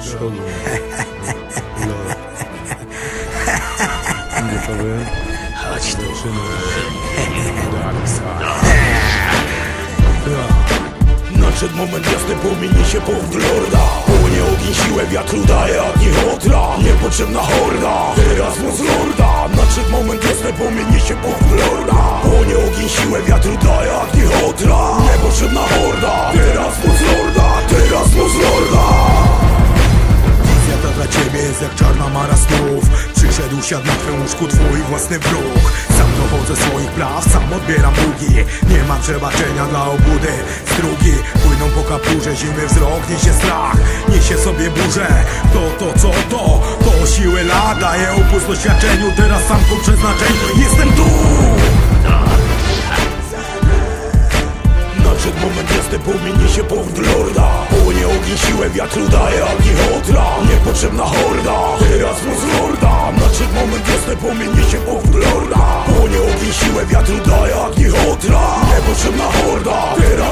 Przodu. Lot. Gotowy? Chodź tu. Dark side. Nadszedł moment jasny, pominie się powód lorda Płonie ogień, siłę wiatru daje ogni hotra Niepotrzebna horda, teraz moc lorda Nadszedł moment jasny, pominie się powód lorda Płonie ogień, siłę wiatru daje ogni hotra Przyszedł, siadł na twym łóżku twój własny wróg. Sam dochodzę swoich praw, sam odbieram długi. Nie ma przebaczenia dla obudy. Strugi płyną po kapturze, zimny wzrok Niesie strach, niesie sobie burzę. To, to, co to, to siły lat Daje upust doświadczeniu, teraz sam po przeznaczeniu. Jestem tu! Nadszedł moment jasny, pominie się powód lorda. Płonie ogień, siłę wiatru daje ogni hotra Niepotrzebna horda, moment jasny, pominie się powód lorda Płonie ogień, siłę wiatru daje ogni hotra Niepotrzebna horda, teraz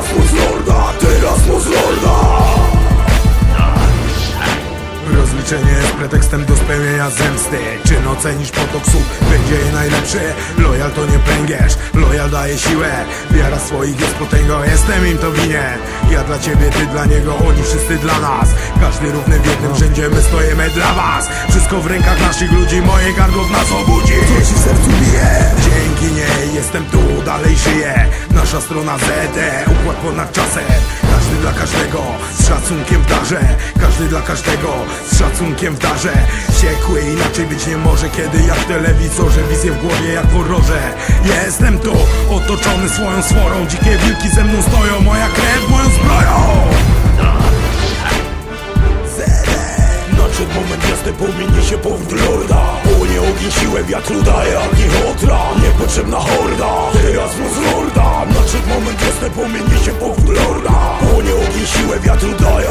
Rozliczenie jest pretekstem do spełnienia zemsty. Czyn ocenisz potok słów, będzie je najlepszy? Loyal to nie pęgierz, loyal daje siłę. Wiara swoich jest potęgą, jestem im to winien Ja dla ciebie, ty dla niego, oni wszyscy dla nas. Każdy równy w jednym rzędzie, my stoimy dla was. Wszystko w rękach naszych ludzi, moje gardło w nas obudzi. Co ci w sercu bije? Dzięki niej jestem tu, dalej żyję. Nasza strona ZD, układ ponad czasem. Każdy dla każdego, szacunkiem w darze. Każdy dla każdego, z szacunkiem w darze. Wściekły inaczej być nie może Kiedy jak w telewizorze, wizję w głowie jak w horrorze. Jestem tu, otoczony swoją sworą Dzikie wilki ze mną stoją, moja krew moją zbroją. Nadszedł moment jasny, pominie się powód lorda Płonie ogień, siłę wiatru daje hotra Niepotrzebna horda, teraz moc lorda Nadszedł moment jasny, pominie się powód ogień, siłę wiatru daje